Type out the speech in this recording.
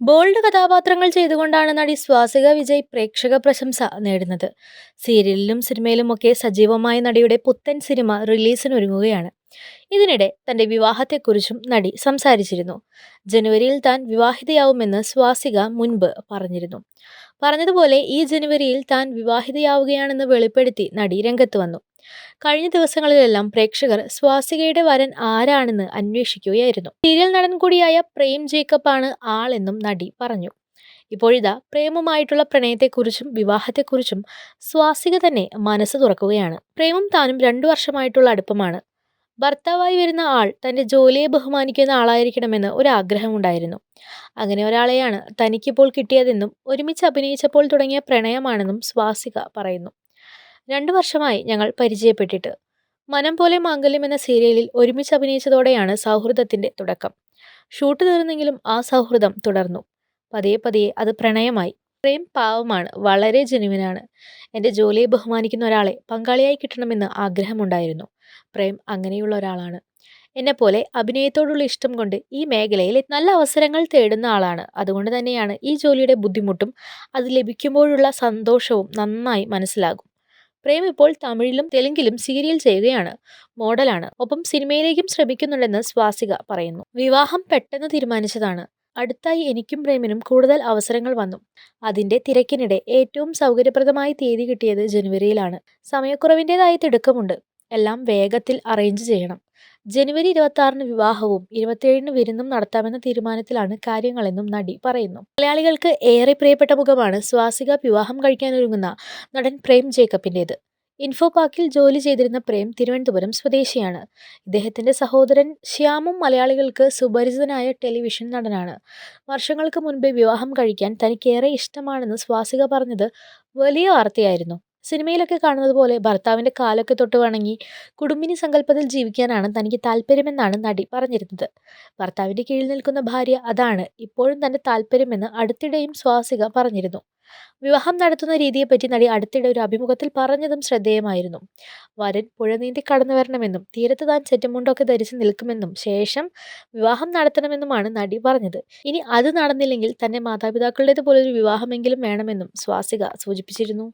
Bold കഥാപാത്രങ്ങൾ ചെയ്തുകൊണ്ടാണ് നടി സ്വാസിക വിജയ് പ്രേക്ഷക പ്രശംസ നേടുന്നത്. സീരിയലിലും സിനിമയിലുമൊക്കെ സജീവമായ നടിയുടെ പുത്തൻ സിനിമ റിലീസിനൊരുങ്ങുകയാണ്. ഇതിനിടെ തന്റെ വിവാഹത്തെക്കുറിച്ചും നടി സംസാരിച്ചിരുന്നു. ജനുവരിയിൽ താൻ വിവാഹിതയാവുമെന്ന് സ്വാസിക മുൻപ് പറഞ്ഞിരുന്നു. പറഞ്ഞതുപോലെ ഈ ജനുവരിയിൽ താൻ വിവാഹിതയാവുകയാണെന്ന് വെളിപ്പെടുത്തി നടി രംഗത്ത് വന്നു. കഴിഞ്ഞ ദിവസങ്ങളിലെല്ലാം പ്രേക്ഷകർ സ്വാസികയുടെ വരൻ ആരാണെന്ന് അന്വേഷിക്കുകയായിരുന്നു. സീരിയൽ നടൻ കൂടിയായ പ്രേം ജേക്കബ് ആണ് ആളെന്നും നടി പറഞ്ഞു. ഇപ്പോഴിതാ പ്രേമുമായിട്ടുള്ള പ്രണയത്തെക്കുറിച്ചും വിവാഹത്തെക്കുറിച്ചും സ്വാസിക തന്നെ മനസ്സ് തുറക്കുകയാണ്. പ്രേമും താനും രണ്ടു വർഷമായിട്ടുള്ള അടുപ്പമാണ്. ഭർത്താവായി വരുന്ന ആൾ തന്റെ ജോലിയെ ബഹുമാനിക്കുന്ന ആളായിരിക്കണമെന്ന് ഒരാഗ്രഹമുണ്ടായിരുന്നു. അങ്ങനെ ഒരാളെയാണ് തനിക്കിപ്പോൾ കിട്ടിയതെന്നും ഒരുമിച്ച് അഭിനയിച്ചപ്പോൾ തുടങ്ങിയ പ്രണയമാണെന്നും സ്വാസിക പറയുന്നു. രണ്ടു വർഷമായി ഞങ്ങൾ പരിചയപ്പെട്ടിട്ട്. മനം പോലെ മാംഗല്യം എന്ന സീരിയലിൽ ഒരുമിച്ച് അഭിനയിച്ചതോടെയാണ് സൗഹൃദത്തിന്റെ തുടക്കം. ഷൂട്ട് തീർന്നെങ്കിലും ആ സൗഹൃദം തുടർന്നു. പതിയെ പതിയെ അത് പ്രണയമായി. പ്രേം പാവമാണ് വളരെ ജനുവിനാണ്. എന്റെ ജോലിയെ ബഹുമാനിക്കുന്ന ഒരാളെ പങ്കാളിയായി കിട്ടണമെന്ന് ആഗ്രഹമുണ്ടായിരുന്നു. പ്രേം അങ്ങനെയുള്ള ഒരാളാണ്. എന്നെ പോലെ അഭിനയത്തോടുള്ള ഇഷ്ടം കൊണ്ട് ഈ മേഖലയിൽ നല്ല അവസരങ്ങൾ തേടുന്ന ആളാണ്. അതുകൊണ്ട് തന്നെയാണ് ഈ ജോലിയുടെ ബുദ്ധിമുട്ടും അത് ലഭിക്കുമ്പോഴുള്ള സന്തോഷവും നന്നായി മനസ്സിലാകും. പ്രേം ഇപ്പോൾ തമിഴിലും തെലുങ്കിലും സീരിയൽ ചെയ്യുകയാണ് മോഡലാണ്. ഒപ്പം സിനിമയിലേക്കും ശ്രമിക്കുന്നുണ്ടെന്ന് സ്വാസിക പറയുന്നു. വിവാഹം പെട്ടെന്ന് തീരുമാനിച്ചതാണ്. അടുത്തായി എനിക്കും പ്രേമിനും കൂടുതൽ അവസരങ്ങൾ വന്നു. അതിന്റെ തിരക്കിനിടെ ഏറ്റവും സൗകര്യപ്രദമായി തീയതി കിട്ടിയത് ജനുവരിയിലാണ്. സമയക്കുറവിന്റെതായ തിടുക്കമുണ്ട്. എല്ലാം വേഗത്തിൽ അറേഞ്ച് ചെയ്യണം. ജനുവരി ഇരുപത്തി ആറിന് വിവാഹവും ഇരുപത്തിയേഴിന് വിരുന്നും നടത്താമെന്ന തീരുമാനത്തിലാണ് കാര്യങ്ങളെന്നും നടി പറയുന്നു. മലയാളികൾക്ക് ഏറെ പ്രിയപ്പെട്ട മുഖമാണ് സ്വാസിക വിവാഹം കഴിക്കാനൊരുങ്ങുന്ന നടൻ പ്രേം ജേക്കബിന്റേത് ഇൻഫോ പാർക്കിൽ ജോലി ചെയ്തിരുന്ന പ്രേം തിരുവനന്തപുരം സ്വദേശിയാണ്. ഇദ്ദേഹത്തിന്റെ സഹോദരൻ ശ്യാമും മലയാളികൾക്ക് സുപരിചിതനായ ടെലിവിഷൻ നടനാണ്. വർഷങ്ങൾക്ക് മുൻപേ വിവാഹം കഴിക്കാൻ തനിക്കേറെ ഇഷ്ടമാണെന്ന് സ്വാസിക പറഞ്ഞത് വലിയ വാർത്തയായിരുന്നു. സിനിമയിലൊക്കെ കാണുന്നത് പോലെ ഭർത്താവിന്റെ കാലൊക്കെ തൊട്ട് വണങ്ങി കുടുംബിനി സങ്കല്പത്തിൽ ജീവിക്കാനാണ് തനിക്ക് താല്പര്യമെന്നാണ് നടി പറഞ്ഞിരുന്നത്. ഭർത്താവിന്റെ കീഴിൽ നിൽക്കുന്ന ഭാര്യ അതാണ് ഇപ്പോഴും തന്റെ താല്പര്യമെന്ന് അടുത്തിടെയും സ്വാസിക പറഞ്ഞിരുന്നു. വിവാഹം നടത്തുന്ന രീതിയെപ്പറ്റി നടി അടുത്തിടെ ഒരു അഭിമുഖത്തിൽ പറഞ്ഞതും ശ്രദ്ധേയമായിരുന്നു. വരൻ പുഴ നീന്തി കടന്നു വരണമെന്നും തീരത്ത് താൻ ചെറ്റുമുണ്ടൊക്കെ ധരിച്ച് നിൽക്കുമെന്നും ശേഷം വിവാഹം നടത്തണമെന്നുമാണ് നടി പറഞ്ഞത്. ഇനി അത് നടന്നില്ലെങ്കിൽ തന്റെ മാതാപിതാക്കളുടേതുപോലൊരു വിവാഹമെങ്കിലും വേണമെന്നും സ്വാസിക സൂചിപ്പിച്ചിരുന്നു.